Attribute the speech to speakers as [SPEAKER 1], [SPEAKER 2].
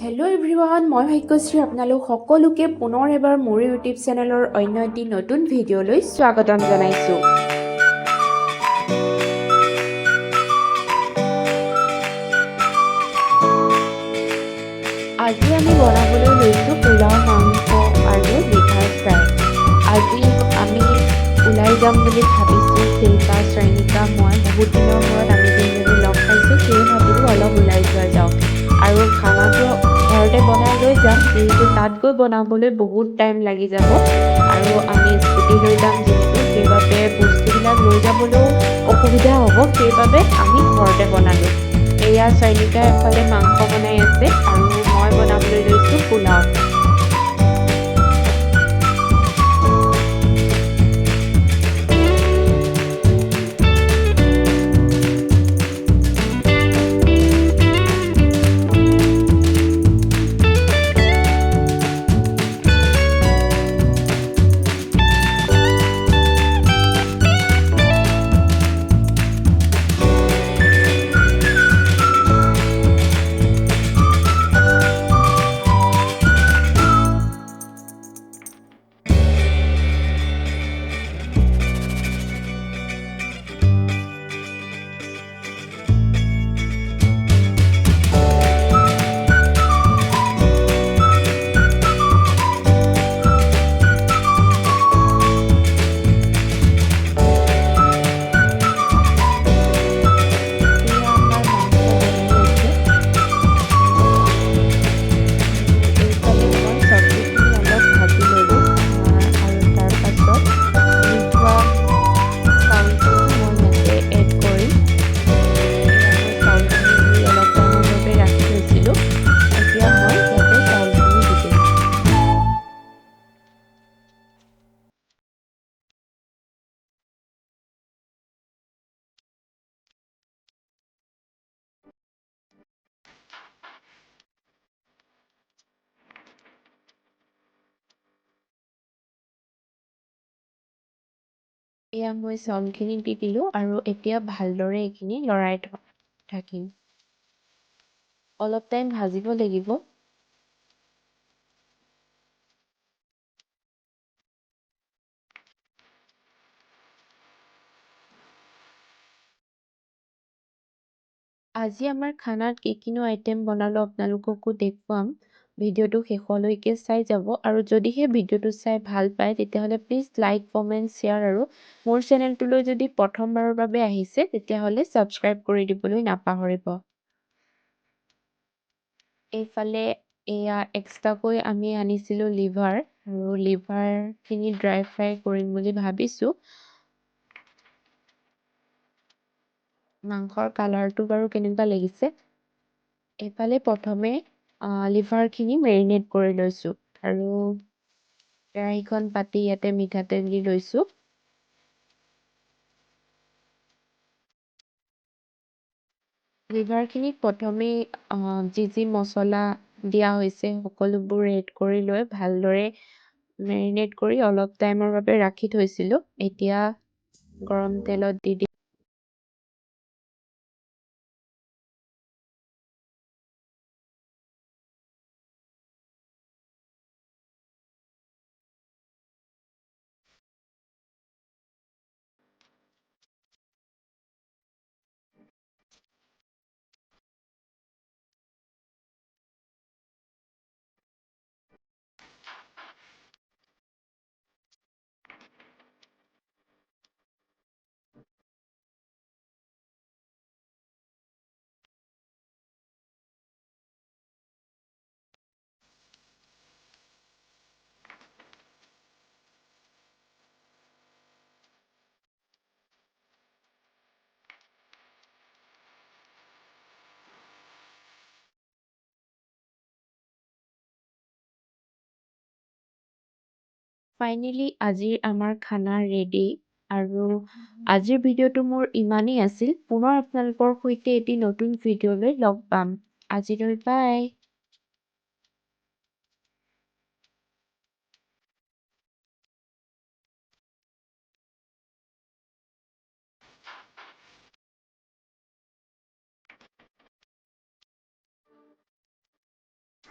[SPEAKER 1] Hello everyone মই ভাগ্যশ্ৰী আপোনালোক সকলোকে পুনৰ এবাৰ মোৰ ইউটিউব চেনেলৰ অন্য এটি নতুন ভিডিঅ'লৈ স্বাগতম জনাইছোঁ। আজি আমি বনাবলৈ লৈছোঁ পোলাও মাংস আৰু লিভাৰ ফ্ৰাই আজি আমি ওলাই যাম বুলি ভাবিছোঁ যাম যিহেতু তাত গৈ বনাবলৈ বহুত টাইম লাগি যাব। আৰু আমি স্কুটি লৈ যাম যিহেতু, সেইবাবে বস্তুবিলাক লৈ যাবলৈও অসুবিধা হ'ব। সেইবাবে আমি ঘৰতে বনালোঁ। এয়া চয়নিকা এফালে মাংস বনাই আছে আৰু মই বনাবলৈ লৈছোঁ পোলাও। এয়া মই চাউলখিনি দি দিলোঁ আৰু এতিয়া ভালদৰে এইখিনি লৰাই থাকিম অলপ টাইম ভাজিব লাগিব। আজি আমাৰ খানাত কি কিনো আইটেম বনালোঁ আপোনালোককো দেখুৱাম। ভিডিঅ'টো শেষলৈকে চাই যাব। আৰু যদিহে ভিডিঅ'টো চাই ভাল পায় তেতিয়াহ'লে প্লিজ লাইক কমেণ্ট শ্বেয়াৰ আৰু মোৰ চেনেলটোলৈ যদি প্ৰথমবাৰৰ বাবে আহিছে তেতিয়াহ'লে ছাবস্ক্ৰাইব কৰি দিবলৈ নাপাহৰিব। এইফালে এয়া এক্সট্ৰাকৈ আমি আনিছিলোঁ লিভাৰ আৰু লিভাৰখিনি ড্ৰাই ফ্ৰাই কৰিম বুলি ভাবিছোঁ। মাংসৰ কালাৰটো বাৰু কেনেকুৱা লাগিছে? এইফালে প্ৰথমে লিভাৰখিনি মেৰিনেট কৰি লৈছোঁ। আৰু কেৰাহীখন পাতি ইয়াতে মিঠাতেল দি লৈছোঁ। লিভাৰখিনিত প্ৰথমেই যি যি মছলা দিয়া হৈছে সকলোবোৰ এড কৰি লৈ ভালদৰে মেৰিনেট কৰি অলপ টাইমৰ বাবে ৰাখি থৈছিলোঁ। এতিয়া গৰম তেলত দি দিম ফাইনেলি আজিৰ আমাৰ খানা ৰেডি আৰু আজিৰ ভিডিঅ'টো মোৰ ইমানেই আছিল। পুনৰ আপোনালোকৰ সৈতে এটি নতুন ভিডিঅ'লৈ লগ পাম। আজিলৈ বাই